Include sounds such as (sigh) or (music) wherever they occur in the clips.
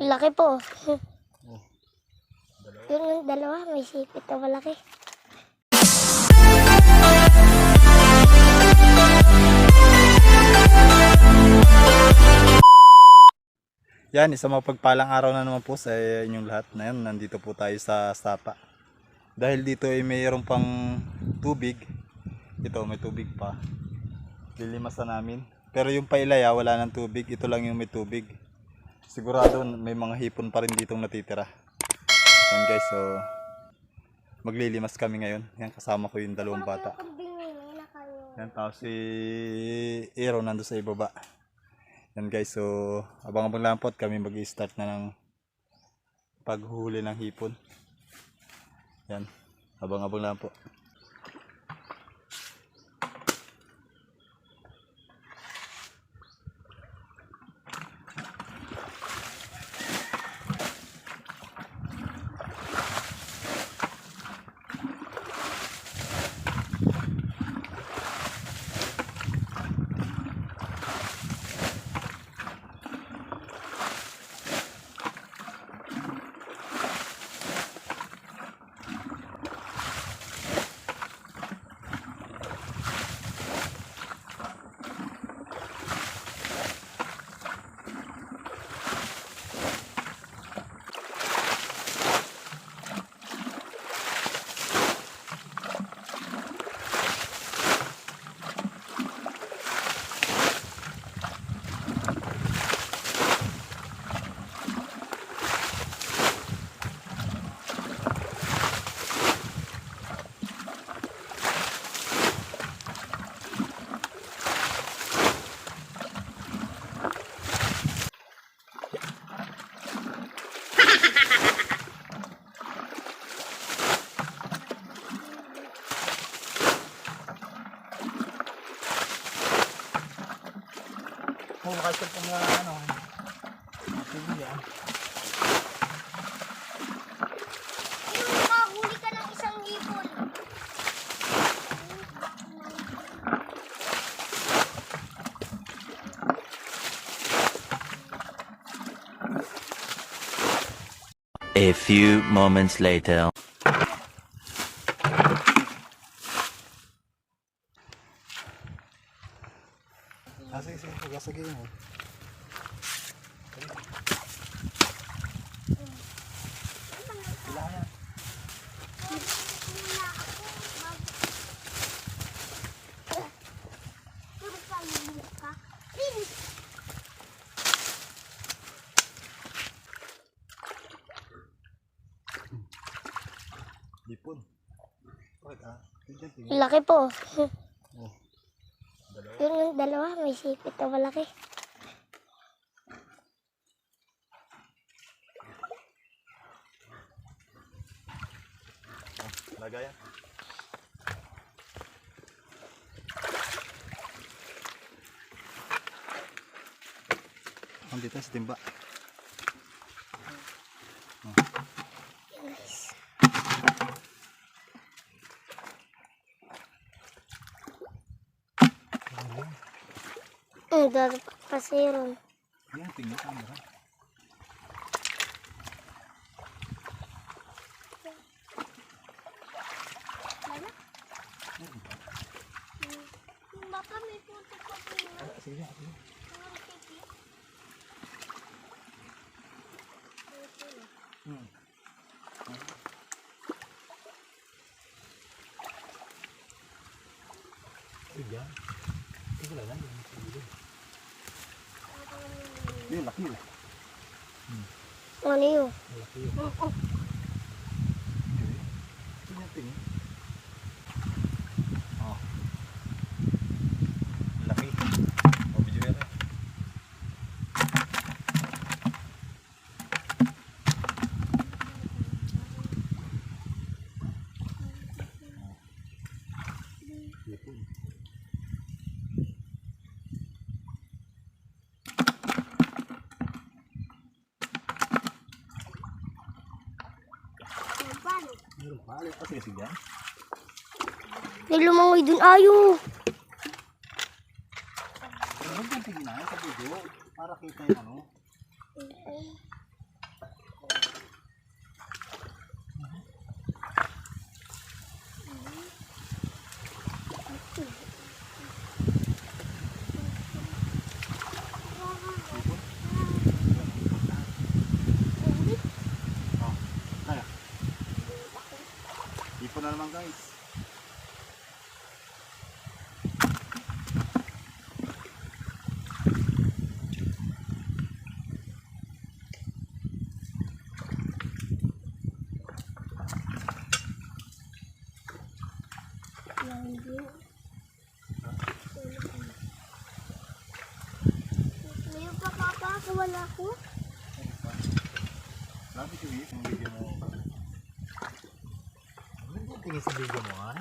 Laki po. Yun yung dalawa, may sipit na malaki. Yan, isang mapagpalang araw na naman po sa inyong lahat na yan. Nandito po tayo sa Sapa. Dahil dito ay mayroon pang tubig. Ito, may tubig pa. Lilimasan namin. Pero yung pailaya, wala ng tubig. Ito lang yung may tubig. Sigurado may mga hipon pa rin ditong natitira. Yan guys, so maglilimas kami ngayon. Yan, kasama ko yung dalawang bata. Yan, tapos si Aaron nando sa ibaba. Yan guys, so abang-abang lang po at kami mag-start na ng paghuli ng hipon. Yan, abang-abang lang po. Kasi po nga ano. Sige yan. Makahuli ka ng isang hipon. A few moments later. Laki po. Oh. (laughs) Yun yung dalawa, may sipit na malaki. Lagayan. Nandito sa timba. Ang dami pa kasi yun. Yan, tingnan ang meron. Baka may punta pa po. Ah, sige, sige. Hmm. Iya. Ito wala lang. Laki yun. Ano yun? Laki yun. Tingnan, pa sige, sige. May lumangoy dun. Ayo! Huwag yung tingnan sa video para kita yung ano. naman guys. Ngayon pa papa, wala ko. Sabi ko yung video mo. Ano yung tingin sa video mo ha?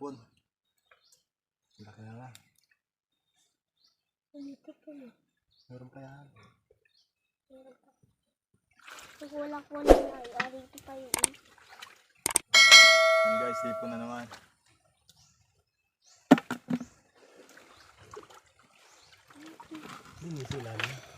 Ipon. Laki na lang. Umitik ko na. Meron pa yan. Pag wala ko na ay, ari ito pa yun. Yan guys, ipon na naman. Hindi sila na.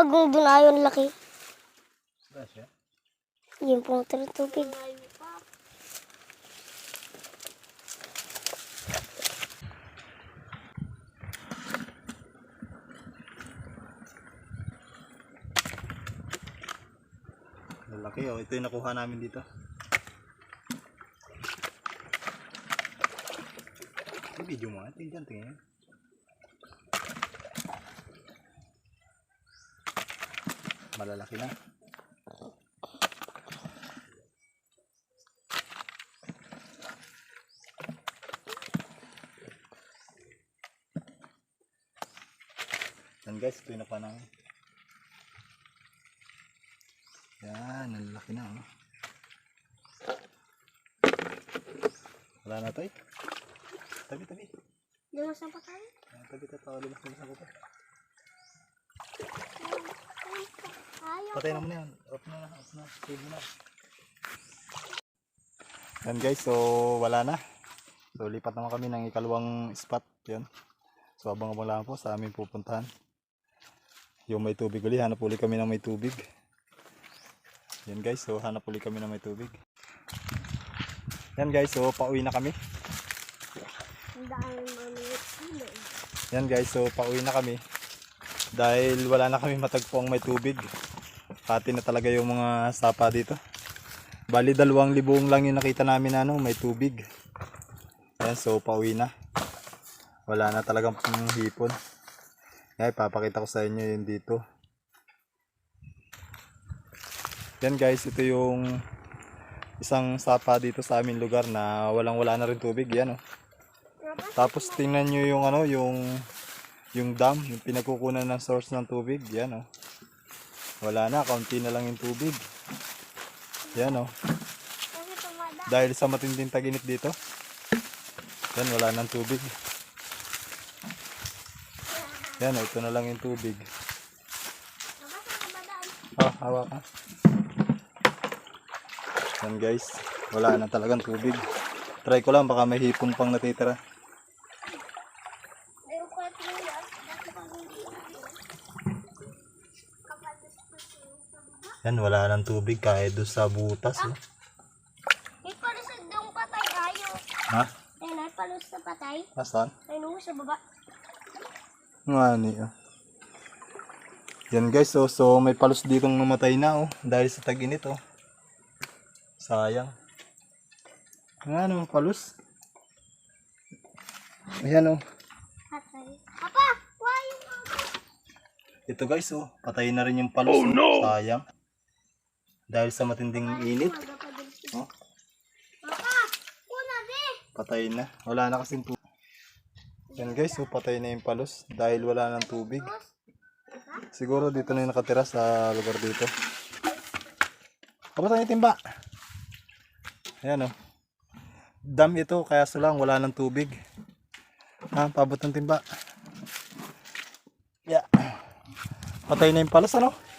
Ipag doon ayon laki. Ba siya? Yung pong tubig. Lalaki oh. Ito yung nakuha namin dito. Video mo nga. Tingnan, tingnan. Malalaki na. Yan guys, ito yung nakuha namin. Yan, ang laki na oh. Wala na to eh. Tabi, tabi. Lumas na pa tayo? Tabi, lumos ako pa. Ayaw. Patay na mo na yan. Off na, off na. Save na. Yan guys, so wala na. So lipat naman kami ng ikalawang spot. Yan. So abang abang lang po sa aming pupuntahan. Yung may tubig uli. Hanap uli kami ng may tubig. Yan guys, so hanap uli kami ng may tubig. Yan guys, so pauwi na kami. Silo. Yan guys, so pauwi na kami. Dahil wala na kami matagpo ang may tubig. Pati na talaga yung mga sapa dito. Bali dalawang libong lang yung nakita namin na ano, may tubig. Yan, so pauwi na. Wala na talagang hipon. Yan, papakita ko sa inyo yun dito. Yan guys, ito yung isang sapa dito sa aming lugar na walang wala na rin tubig. Yan oh. Tapos tingnan nyo yung ano, yung yung dam, yung pinagkukunan ng source ng tubig. Yan oh. Wala na, kaunti na lang yung tubig. Yan oh. Kasi tumada. Dahil sa matinding taginit dito. Yan, wala nang tubig. Yan oh, ito na lang yung tubig. pa, hawakan. Yan guys, wala na talagang tubig. Try ko lang, baka may hipon pang natitira. Ayaw ko at yung yan. Dati pang hindi. Yan, wala nang tubig kahit doon sa butas. Oh. May palusod daw patay tayo. Ha? Ayun, may palusod sa patay. Asan? Ayun sa baba. Nga ni, oh. Yan guys, oh, so may palos ditong namatay na, oh. Dahil sa tag-init, oh. Sayang. Nga ano, palos. Ayan, oh. Patay. Papa, why. Ito guys, oh. Patay na rin yung palos, oh. Sayang. Dahil sa matinding init, oh. Patay na. Wala na kasing tubig. Yan guys, oh, patay na yung palos dahil wala nang tubig. Siguro dito na yung nakatira sa lugar dito. Kapatay yung timba. Ayan oh. Dam ito, kaya sa lang wala nang tubig. Ha, pabot ng timba. Yeah. Patay na yung palos ano?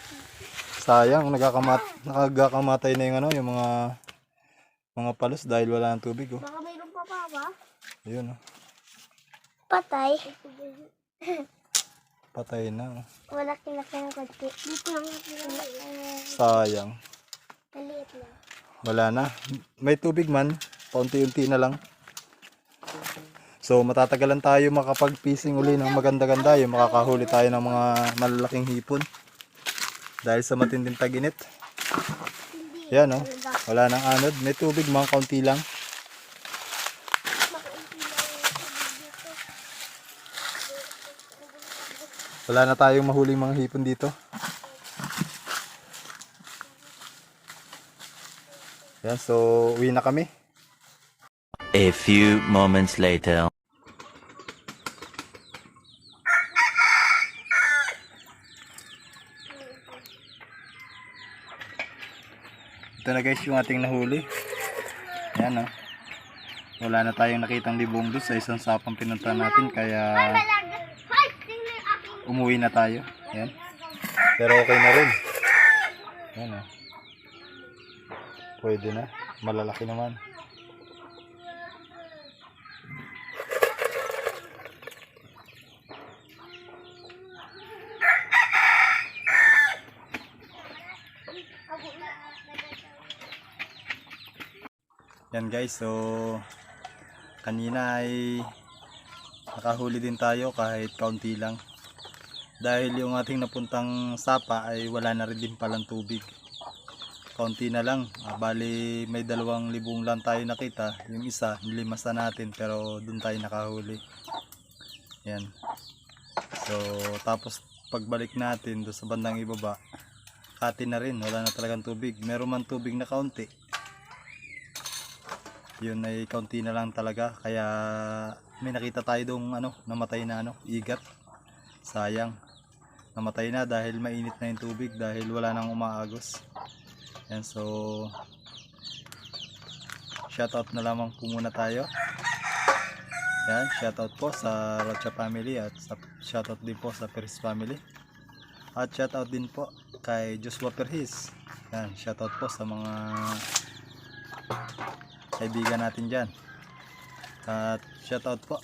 Sayang, nagkakamat, nakagakamatay na yung ano, yung mga mga palos dahil wala nang tubig oh. Baka mayroon pa pa ba? Ayun oh. Patay. Patay na oh. Wala kinaki ng konti. Dito lang. Sayang. Maliit lang. Wala na. May tubig man. Paunti-unti na lang. So matatagalan tayo makapag-fishing uli ng maganda-ganda. Yung makakahuli tayo ng mga malalaking hipon. Dahil sa matinding tag-init. Yan oh. Wala nang anod. May tubig mga kaunti lang. Wala na tayong mahuling mga hipon dito. Yan, so uwi na kami. A few moments later. Ito na guys yung ating nahuli. Yan oh. Wala na tayong nakitang libong doon sa isang sapang pinunta natin kaya umuwi na tayo. Yan. Pero okay na rin. Yan oh. Pwede na. Malalaki naman. Yan guys, so kanina ay nakahuli din tayo kahit kaunti lang. Dahil yung ating napuntang sapa ay wala na rin din palang tubig. Kaunti na lang, ah, bali may dalawang libong lang tayo nakita. Yung isa, nilimasan natin pero dun tayo nakahuli. Yan. So, tapos pagbalik natin doon sa bandang ibaba, kati na rin, wala na talagang tubig. Meron man tubig na kaunti, yun ay kaunti na lang talaga. Kaya may nakita tayo dong ano namatay na ano igat. Sayang. Namatay na dahil mainit na yung tubig dahil wala nang umaagos. Yan so shoutout na lamang po muna tayo. Yan shoutout po sa Rocha family at sa shoutout din po sa Peris family. At shoutout din po kay Joshua Perhis yan shoutout po sa mga kaibigan natin dyan. At shoutout po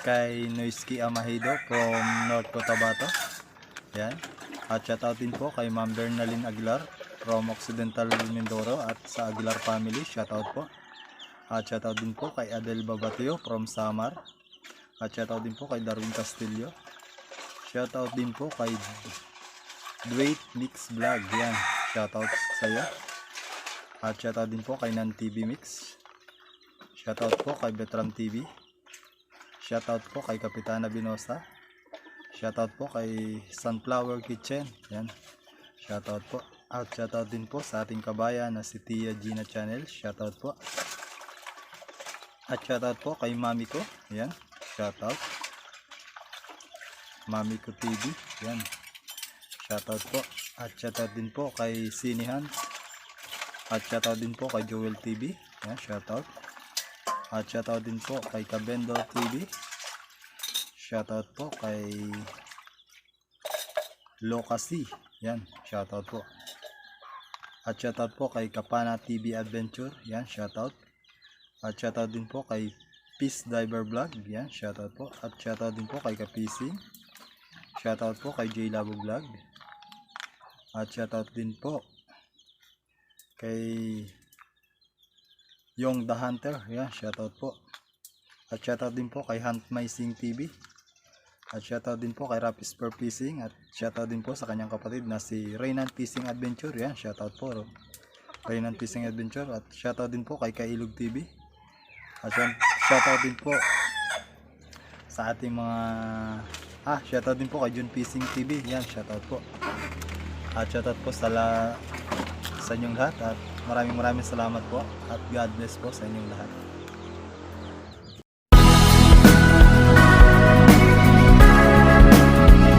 kay Noisky Amahido from North Cotabato. Yan. At shoutout din po kay Ma'am Bernalyn Aguilar from Occidental Mindoro at sa Aguilar family. Shoutout po. At shoutout din po kay Adel Babatio from Samar. At shoutout din po kay Darwin Castillo. Shoutout din po kay Dwayne Mix Vlog. Yan. Shoutout sa iyo. At shoutout din po kay Nan TV Mix. Shoutout po kay Betram TV. Shoutout po kay Kapitana Binosa. Shoutout po kay Sunflower Kitchen. Yan. Shoutout po. At shoutout din po sa ating kabayan na si Tia Gina Channel. Shoutout po. At shoutout po kay Mami ko. Yan. Shoutout. Mami ko TV. Yan. Shoutout po. At shoutout din po kay Sinihan. At shoutout din po kay Joel TV. Yan, shoutout. At shoutout din po kay Kabendo TV. Shoutout po kay Lokasi. Yan, shoutout po. At shoutout po kay Kapana TV Adventure. Yan, shoutout. At shoutout din po kay Peace Diver Vlog. Yan, shoutout po. At shoutout din po kay Kapising. Shoutout po kay J Labo Vlog. At shoutout din po kay Yung the Hunter. Yan, shoutout po. At shoutout din po kay Hunt My Sing TV. At shoutout din po kay Rapis Per Fishing. At shoutout din po sa kanyang kapatid na si Reynan Fishing Adventure. Yan, shoutout po. Ro. Reynan Fishing Adventure. At shoutout din po kay Kailog TV. At shoutout din po sa ating mga ah shoutout din po kay Jun Fishing TV. Yan, shoutout po. At shoutout po sa la, sa inyong lahat at maraming maraming salamat po at God bless po sa inyong lahat.